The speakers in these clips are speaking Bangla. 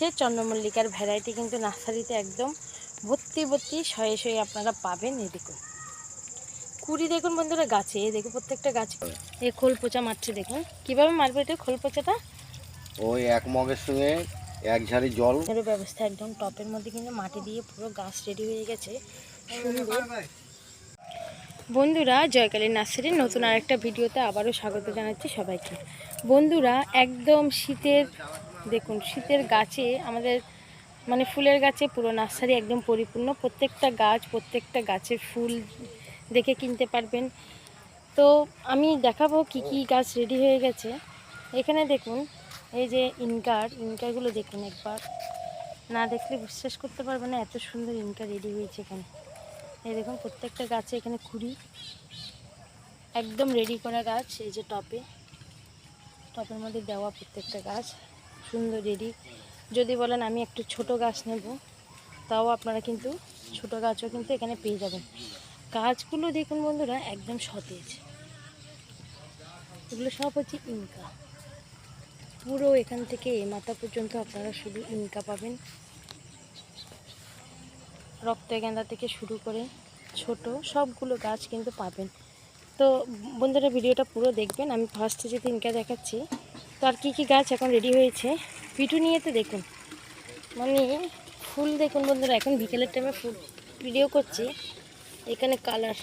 সে চন্দ্রমল্লিকার ভ্যারাইটি কিন্তু নার্সারিতে একদম ভর্তি ভর্তি শয়ে শয়ে আপনারা পাবেন এই দেখুন। কুড়ি দেখুন বন্ধুরা গাছে এই দেখুন প্রত্যেকটা গাছ। এ খোল পচা মারছে দেখুন। কীভাবে মারবে এটা খোল পচাটা? ওই এক মগের সঙ্গে এক ঝাড়ি জল। এর ব্যবস্থা একদম টপের মধ্যে কিন্তু মাটি দিয়ে পুরো গাছ রেডি হয়ে গেছে। সুন্দর বন্ধুরা জয়কালী নার্সারির নতুন আরেকটা ভিডিওতে আবারও স্বাগত জানাচ্ছি সবাইকে। বন্ধুরা একদম শীতের দেখুন, শীতের গাছে আমাদের মানে ফুলের গাছে পুরো নার্সারি একদম পরিপূর্ণ। প্রত্যেকটা গাছ, প্রত্যেকটা গাছের ফুল দেখে কিনতে পারবেন। তো আমি দেখাবো কি কি গাছ রেডি হয়ে গেছে। এখানে দেখুন, এই যে ইনকার, ইনকারগুলো দেখুন একবার। না দেখলে বিশ্বাস করতে পারবে না, এত সুন্দর ইনকা রেডি হয়েছে এখানে। এই দেখুন, প্রত্যেকটা গাছে এখানে খুঁড়ি। একদম রেডি করা গাছ, এই যে টপে। টপের মধ্যে দেওয়া প্রত্যেকটা গাছ। সুন্দর রেডি যদি বলেন আমি একটু ছোট গাছ নেব, তাও আপনারা কিন্তু ছোট গাছও কিন্তু এখানে পেয়ে যাবেন। গাছগুলো দেখুন বন্ধুরা, একদম সতেজ। এগুলো সব হচ্ছে ইনকা। পুরো এখান থেকে এ মাথা পর্যন্ত আপনারা শুধু ইনকা পাবেন। রক্ত গেঁদা থেকে শুরু করে ছোট সবগুলো গাছ কিন্তু পাবেন। তো বন্ধুরা, ভিডিওটা পুরো দেখবেন। আমি ফার্স্টে যদি ইনকা দেখাচ্ছি তো আর কী কী গাছ এখন রেডি হয়েছে? পিটুনিয়াতে দেখুন। মানে ফুল দেখুন বন্ধুরা এখন বিকেলের টাইমে ফুল ভিডিও করছি। এখানে কালার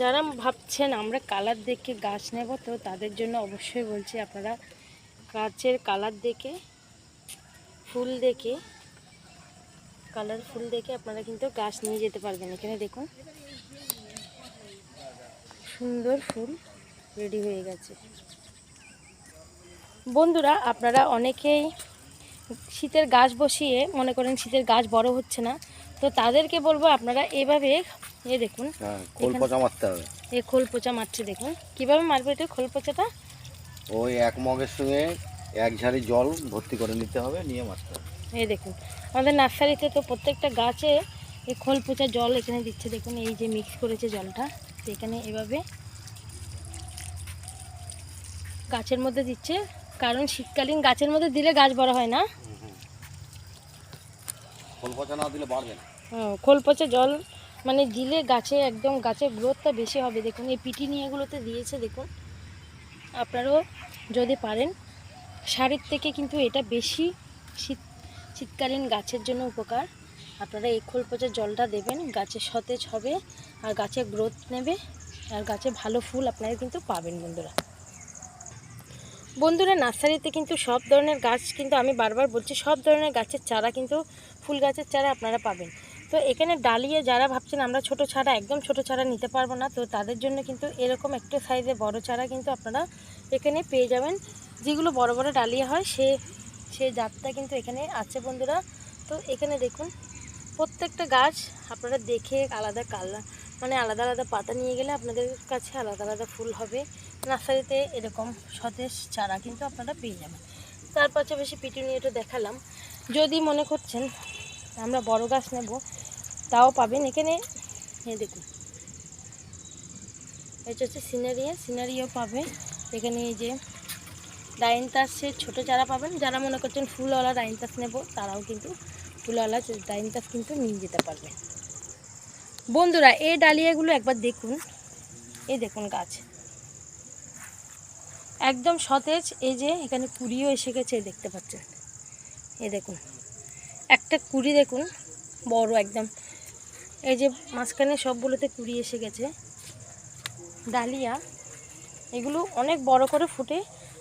যারা ভাবছেন আমরা কালার দেখে গাছ নেব, তো তাদের জন্য অবশ্যই বলছি আপনারা গাছের কালার দেখে, ফুল দেখে কালার ফুল দেখে আপনারা কিন্তু গাছ নিয়ে যেতে পারবেন। এখানে দেখুন। সুন্দর ফুল। রেডি হয়ে গেছে। বন্ধুরা আপনারা অনেকেই শীতের গাছ বসিয়ে মনে করেন শীতের গাছ বড় হচ্ছে না তো তাদেরকে বলব আপনারা এভাবে এ দেখুন হ্যাঁ খোল পচা মারতে হবে। এই খোল পচা মারছে দেখুন কীভাবে মারবে এটা খোল পচাটা? ওই এক মগের সঙ্গে এক ঝাড়ি জল ভর্তি করে নিতে হবে নিয়ে মারতে হবে। এই দেখুন আমাদের নার্সারিতে তো প্রত্যেকটা গাছে এই খোল পচা জল এখানে দিচ্ছে দেখুন এই যে মিক্স করেছে জলটা এখানে এভাবে গাছের মধ্যে দিচ্ছে কারণ শীতকালীন গাছের মধ্যে দিলে গাছ বড় হয় না। খোল পচা না দিলে বাড়বে না। হুম, খোল পচা জল মানে দিলে গাছে একদম গাছের গ্রোথটা বেশি হবে। দেখুন এই পিটি নিয়েগুলোতে দিয়েছে দেখুন। আপনারাও যদি পারেন শাড়ির থেকে কিন্তু এটা বেশি শীত শীতকালীন গাছের জন্য উপকার। আপনারা এই খোল পচা জলটা দেবেন গাছে সতেজ হবে আর গাছে গ্রোথ নেবে আর গাছে ভালো ফুল আপনারা কিন্তু পাবেন বন্ধুরা। বন্ধুরা, নার্সারিতে কিন্তু সব ধরনের গাছ কিন্তু আমি বারবার বলছি, সব ধরনের গাছের চারা কিন্তু ফুল গাছের চারা আপনারা পাবেন। তো এখানে ডালিয়ে যারা ভাবছেন আমরা ছোট চারা, একদম ছোট চারা নিতে পারব না, তো তাদের জন্য কিন্তু এরকম একটা সাইজে বড় চারা কিন্তু আপনারা এখানে পেয়ে যাবেন। যেগুলো বড় বড় ডালিয়া হয়, সে সে জাতটা কিন্তু এখানে আছে বন্ধুরা। তো এখানে দেখুন, প্রত্যেকটা গাছ আপনারা দেখে আলাদা কালার মানে আলাদা আলাদা পাতা নিয়ে গেলে আপনাদের কাছে আলাদা আলাদা ফুল হবে। নার্সারিতে এরকম সতেজ চারা কিন্তু আপনারা পেয়ে যাবেন। তার পাশাপাশি পিটুনিয়াটা দেখালাম। যদি মনে করছেন আমরা বড় গাছ নেব, তাও পাবেন এখানে। এই দেখুন। এটা হচ্ছে সিনারিয়া। সিনারিও পাবে। এখানে এই যে ডাইনতাসের ছোটো চারা পাবেন। যারা মনে করছেন ফুলওয়ালা ডাইন ডাইনতাস নেব, তারাও কিন্তু ফুলওয়ালা ডাইন ডাইনতাস কিন্তু নিয়ে যেতে পারবে। বন্ধুরা, এই ডালিয়াগুলো একবার দেখুন। এই দেখুন গাছ। একদম সতেজ, এই যে এখানে কুড়িও এসে গেছে দেখতে পাচ্ছেন। এ দেখুন, একটা কুড়ি দেখুন, বড় একদম। এই যে মাঝখানে সবগুলোতে কুড়ি এসে গেছে। ডালিয়া, এগুলো অনেক বড় করে ফুটে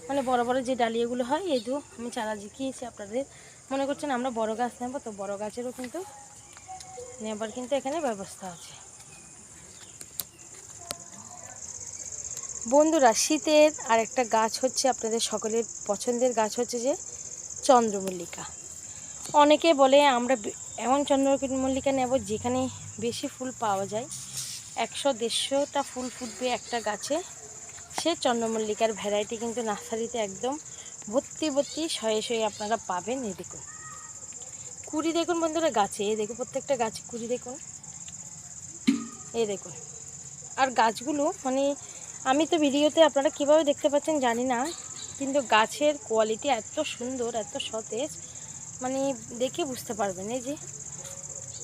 মানে বড় বড় যে ডালিয়াগুলো হয়, এই দু, আমি চারা জিখিয়েছি আপনাদের। মনে করছেন আমরা বড় গাছ নেব, তো বড় গাছেরও কিন্তু নেবার কিন্তু এখানে ব্যবস্থা আছে। বন্ধুরা, শীতের আর একটা গাছ হচ্ছে আপনাদের সকলের পছন্দের গাছ হচ্ছে যে চন্দ্রমল্লিকা। অনেকে বলে আমরা এমন চন্দ্রমল্লিকা নেব যেখানে বেশি ফুল পাওয়া যায়। একশো দেড়শোটা ফুল ফুটবে একটা গাছে। সে চন্দ্রমল্লিকার ভ্যারাইটি কিন্তু নার্সারিতে একদম ভর্তি ভর্তি শয়ে শয়ে আপনারা পাবেন এই দেখুন। কুড়ি দেখুন বন্ধুরা গাছে, এই দেখুন প্রত্যেকটা গাছে কুড়ি দেখুন। এই দেখুন। আর গাছগুলো মানে আমি তো ভিডিওতে আপনারা কীভাবে দেখতে পাচ্ছেন জানি না, কিন্তু গাছের কোয়ালিটি এত সুন্দর, এত সতেজ মানে দেখে বুঝতে পারবেন। এই যে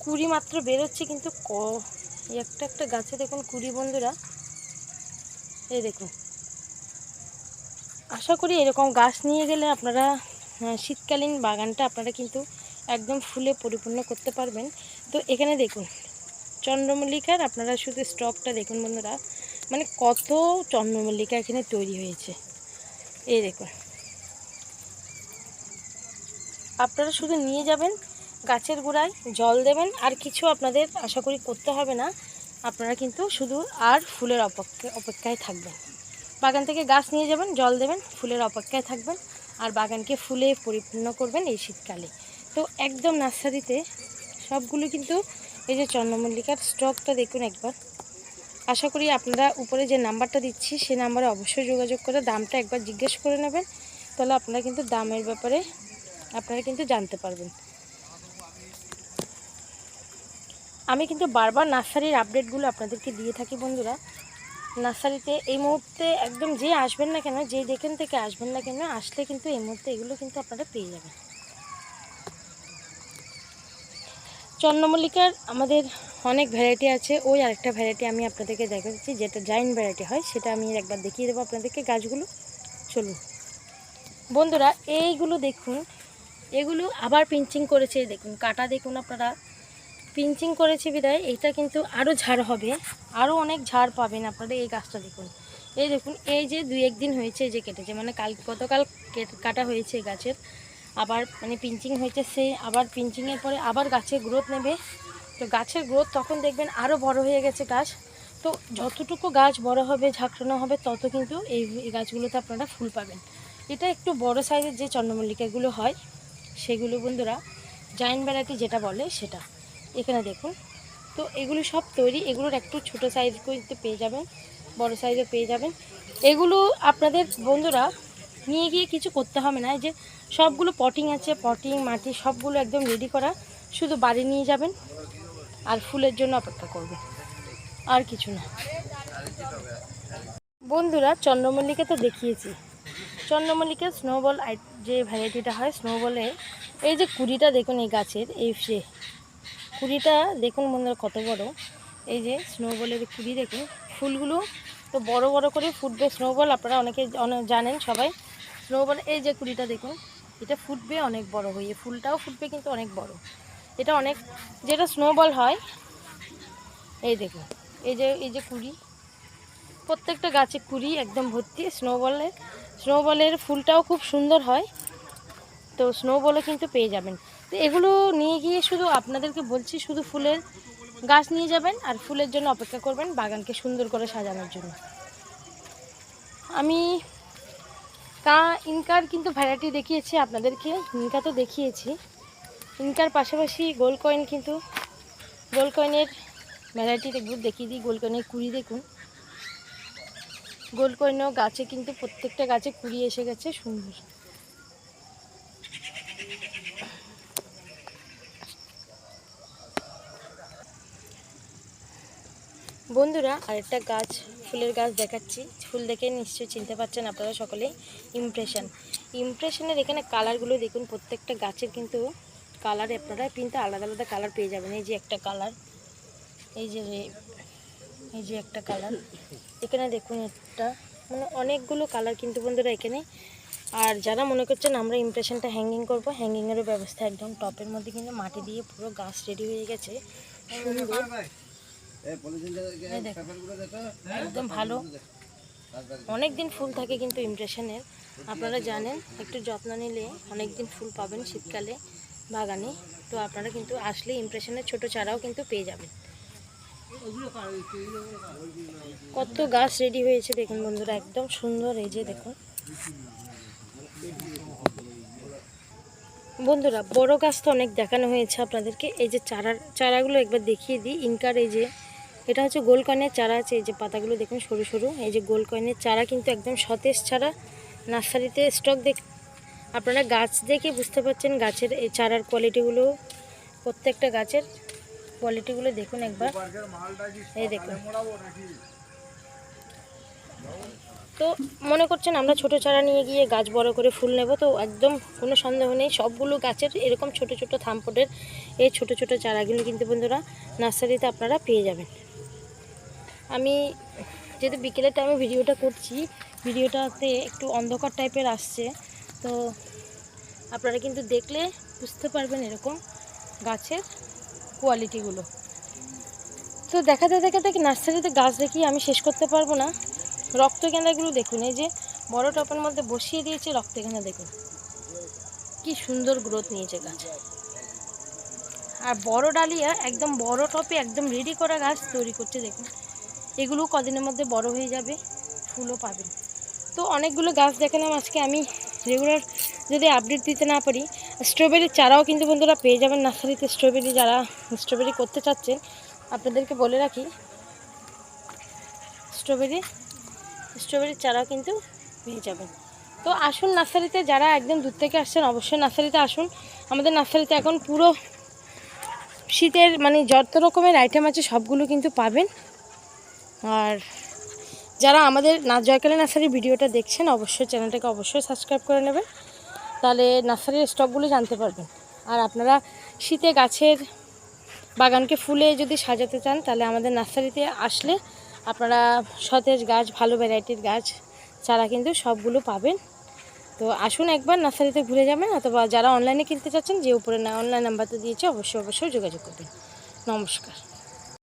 কুড়ি মাত্র বেরোচ্ছে, কিন্তু ক একটা একটা গাছে দেখুন কুড়ি বন্ধুরা। এই দেখুন। আশা করি এরকম গাছ নিয়ে গেলে আপনারা শীতকালীন বাগানটা আপনারা কিন্তু একদম ফুলে পরিপূর্ণ করতে পারবেন। তো এখানে দেখুন, চন্দ্রমল্লিকার আপনারা শুধু স্টকটা দেখুন বন্ধুরা। মানে কত চন্দ্রমল্লিকা এখানে তৈরি হয়েছে? এই দেখুন। আপনারা শুধু নিয়ে যাবেন, গাছের গোড়ায় জল দেবেন, আর কিছু আপনাদের আশা করি করতে হবে না। আপনারা কিন্তু শুধু আর ফুলের অপেক্ষা, অপেক্ষায় থাকবেন। বাগান থেকে গাছ নিয়ে যাবেন, জল দেবেন, ফুলের অপেক্ষায় থাকবেন, আর বাগানকে ফুলে পরিপূর্ণ করবেন এই শীতকালে। তো একদম নার্সারিতে সবগুলো কিন্তু এই যে চন্দ্রমল্লিকার স্টকটা দেখুন একবার। আশা করি আপনারা উপরে যে নাম্বারটা দিচ্ছি সেই নাম্বারে অবশ্যই যোগাযোগ করে দামটা একবার জিজ্ঞেস করে নেবেন। তাহলে আপনারা কিন্তু দামের ব্যাপারে আপনারা কিন্তু জানতে পারবেন। আমি কিন্তু বারবার নার্সারির আপডেটগুলো আপনাদেরকে দিয়ে থাকি বন্ধুরা। নার্সারিতে এই মুহূর্তে একদম যে আসবেন না কেন, যে যেখান থেকে আসবেন না কেন, আসলে কিন্তু এই মুহূর্তে এগুলো কিন্তু আপনারা পেয়ে যাবেন। চন্দ্রমল্লিকার আমাদের অনেক ভ্যারাইটি আছে। ওই আরেকটা ভ্যারাইটি আমি আপনাদেরকে দেখাচ্ছি, যেটা জাইন ভ্যারাইটি হয়, সেটা আমি একবার দেখিয়ে দেবো আপনাদেরকে গাছগুলো। চলুন। বন্ধুরা, এইগুলো দেখুন, এগুলো আবার পিঞ্চিং করেছে, দেখুন, কাটা দেখুন আপনারা। পিঞ্চিং করেছে বিদায় এইটা কিন্তু আরও ঝাড় হবে আরও অনেক ঝাড় পাবেন আপনারা এই গাছটা দেখুন। এই দেখুন, এই যে দুই একদিন হয়েছে যে কেটেছে মানে কাল, গতকাল কেট- হয়েছে গাছের। আবার মানে পিঞ্চিং হয়েছে, সে আবার পিঞ্চিংয়ের পরে আবার গাছের গ্রোথ নেবে। তো গাছের গ্রোথ তখন দেখবেন আরও বড় হয়ে গেছে গাছ। তো যতটুকু গাছ বড় হবে, ঝাঁকড়ানো হবে, তত কিন্তু এই গাছগুলোতে আপনারা ফুল পাবেন। এটা একটু বড় সাইজের যে চন্দ্রমল্লিকাগুলো হয়, সেগুলো বন্ধুরা জাইন ভ্যারাইটি যেটা বলে সেটা। এখানে দেখুন, তো এগুলো সব তৈরি, এগুলোর একটু ছোটো সাইজ করতে পেয়ে যাবেন, বড় সাইজে পেয়ে যাবেন। এগুলো আপনাদের বন্ধুরা নিয়ে গিয়ে কিছু করতে হবে না যে সবগুলো পটিং আছে পটিং মাটি, সবগুলো একদম রেডি করা। শুধু বাড়ি নিয়ে যাবেন আর ফুলের জন্য অপেক্ষা করবেন। আর কিছু না। বন্ধুরা, চন্দ্রমল্লিকা তো দেখিয়েছি। চন্দ্রমল্লিকা স্নোবল যে ভ্যারাইটিটা হয় স্নোবলে এই যে কুড়িটা দেখুন এই গাছের, এই সে কুড়িটা দেখুন বন্ধুরা কত বড়। এই যে স্নোবলের কুড়ি দেখুন। ফুলগুলো তো বড় বড় করে ফুটবে স্নোবল আপনারা অনেকে অনেক জানেন সবাই। স্নোবল এই যে কুড়িটা দেখুন। এটা ফুটবে অনেক বড় হয়ে ফুলটাও ফুটবে কিন্তু অনেক বড়। এটা অনেক, যেটা স্নোবল হয়, এই দেখুন এই যে এই যে কুড়ি, প্রত্যেকটা গাছে কুড়ি একদম ভর্তি স্নোবলের স্নোবলের ফুলটাও খুব সুন্দর হয়, তো স্নোবলও কিন্তু পেয়ে যাবেন। তো এগুলো নিয়ে গিয়ে শুধু আপনাদেরকে বলছি, শুধু ফুলের গাছ নিয়ে যাবেন আর ফুলের জন্য অপেক্ষা করবেন বাগানকে সুন্দর করে সাজানোর জন্য। আমি কা ইনকার কিন্তু ভ্যারাইটি দেখিয়েছি, আপনাদেরকে ইনকা তো দেখিয়েছি। ইনকার পাশাপাশি গোল কয়েন কিন্তু গোল কয়েনের ভ্যারাইটি দেখুন, দেখিয়ে দিই গোল কয়েনের কুড়ি দেখুন। গোল কয়েনও গাছে কিন্তু প্রত্যেকটা গাছে কুড়ি এসে গেছে, সুন্দর। বন্ধুরা, আরেকটা গাছ ফুলের গাছ দেখাচ্ছি। ফুল দেখে নিশ্চয়ই চিনতে পারছেন আপনারা সকলেই। ইমপ্রেশন ইমপ্রেশনের এখানে কালারগুলো দেখুন, প্রত্যেকটা গাছের কিন্তু কালার আপনারা কিন্তু আলাদা আলাদা কালার পেয়ে যাবেন। এই যে একটা কালার এই যে এই যে একটা কালার এখানে দেখুন একটা মানে অনেকগুলো কালার কিন্তু বন্ধুরা এখানে। আর যারা মনে করছেন আমরা ইমপ্রেশনটা হ্যাঙ্গিং করব হ্যাঙ্গিংয়েরও ব্যবস্থা একদম টপের মধ্যে কিন্তু মাটি দিয়ে পুরো গাছ রেডি হয়ে গেছে। সুন্দর একদম ভালো। অনেক দিন ফুল থাকে কিন্তু ইমপ্রেশনের আপনারা জানেন একটু যত্ন নিলে অনেক দিন ফুল পাবেন শীতকালে বাগানে। তো আপনারা কিন্তু আসলে ইমপ্রেশনের ছোট চারাও কিন্তু পেয়ে যাবেন। কত গাছ রেডি হয়েছে দেখুন বন্ধুরা একদম সুন্দর এই যে দেখুন। বন্ধুরা বড় গাছ তো অনেক দেখানো হয়েছে আপনাদেরকে। এই যে চারার চারাগুলো একবার দেখিয়ে দিই। ইনকার এই যে এটা হচ্ছে গোল কয়েনের চারা আছে, এই যে পাতাগুলো দেখুন সরু সরু, এই যে গোল কয়েনের চারা কিন্তু একদম সতেজ চারা, নার্সারিতে স্টক দেখ আপনারা গাছ দেখে বুঝতে পারছেন গাছের এই চারার কোয়ালিটিগুলো প্রত্যেকটা গাছের কোয়ালিটিগুলো দেখুন একবার। এই দেখুন। তো মনে করছেন আমরা ছোট চারা নিয়ে গিয়ে গাছ বড় করে ফুল নেব, তো একদম কোনো সন্দেহ নেই, সবগুলো গাছের এরকম ছোট ছোট থামপটের এই ছোট ছোট চারাগুলো কিন্তু বন্ধুরা নার্সারিতে আপনারা পেয়ে যাবেন। আমি যেহেতু বিকেলের টাইমে ভিডিওটা করছি, ভিডিওটাতে একটু অন্ধকার টাইপের আসছে। তো আপনারা কিন্তু দেখলে বুঝতে পারবেন এরকম গাছের কোয়ালিটিগুলো তো দেখাতে দেখাতে নার্সারিতে গাছ দেখি, আমি শেষ করতে পারব না। রক্তগেঁদাগুলো দেখুন, এই যে বড় টপের মধ্যে বসিয়ে দিয়েছে রক্ত রক্তগেঁদা দেখুন। কি সুন্দর গ্রোথ নিয়েছে গাছ। আর বড় ডালিয়া, একদম বড় টপে একদম রেডি করা গাছ তৈরি করছে, দেখুন। এগুলো কদিনের মধ্যে বড় হয়ে যাবে, ফুলও পাবেন তো অনেকগুলো গাছ দেখালাম, আজকে আমি রেগুলার যদি আপডেট দিতে না পারি স্ট্রবেরির চারাও কিন্তু বন্ধুরা পেয়ে যাবেন নার্সারিতে স্ট্রবেরি যারা স্ট্রবেরি করতে চাচ্ছেন, আপনাদেরকে বলে রাখি স্ট্রবেরি স্ট্রবেরির চারাও কিন্তু পেয়ে যাবেন। তো আসুন নার্সারিতে যারা একদম দূর থেকে আসছেন, অবশ্যই নার্সারিতে আসুন। আমাদের নার্সারিতে এখন পুরো শীতের মানে যত রকমের আইটেম আছে, সবগুলো কিন্তু পাবেন। আর যারা আমাদের না জয়কালী নার্সারির ভিডিওটা দেখছেন, অবশ্যই চ্যানেলটাকে অবশ্যই সাবস্ক্রাইব করে নেবেন। তাহলে নার্সারির স্টকগুলো জানতে পারবেন। আর আপনারা শীতে গাছের বাগানকে ফুলে যদি সাজাতে চান, তাহলে আমাদের নার্সারিতে আসলে আপনারা সতেজ গাছ, ভালো ভ্যারাইটির গাছ চারা কিন্তু সবগুলো পাবেন। তো আসুন একবার নার্সারিতে ঘুরে যাবেন, অথবা যারা অনলাইনে কিনতে চাচ্ছেন, যে উপরে না, অনলাইন নাম্বারটা দিয়েছে, অবশ্যই অবশ্যই যোগাযোগ করবেন। নমস্কার।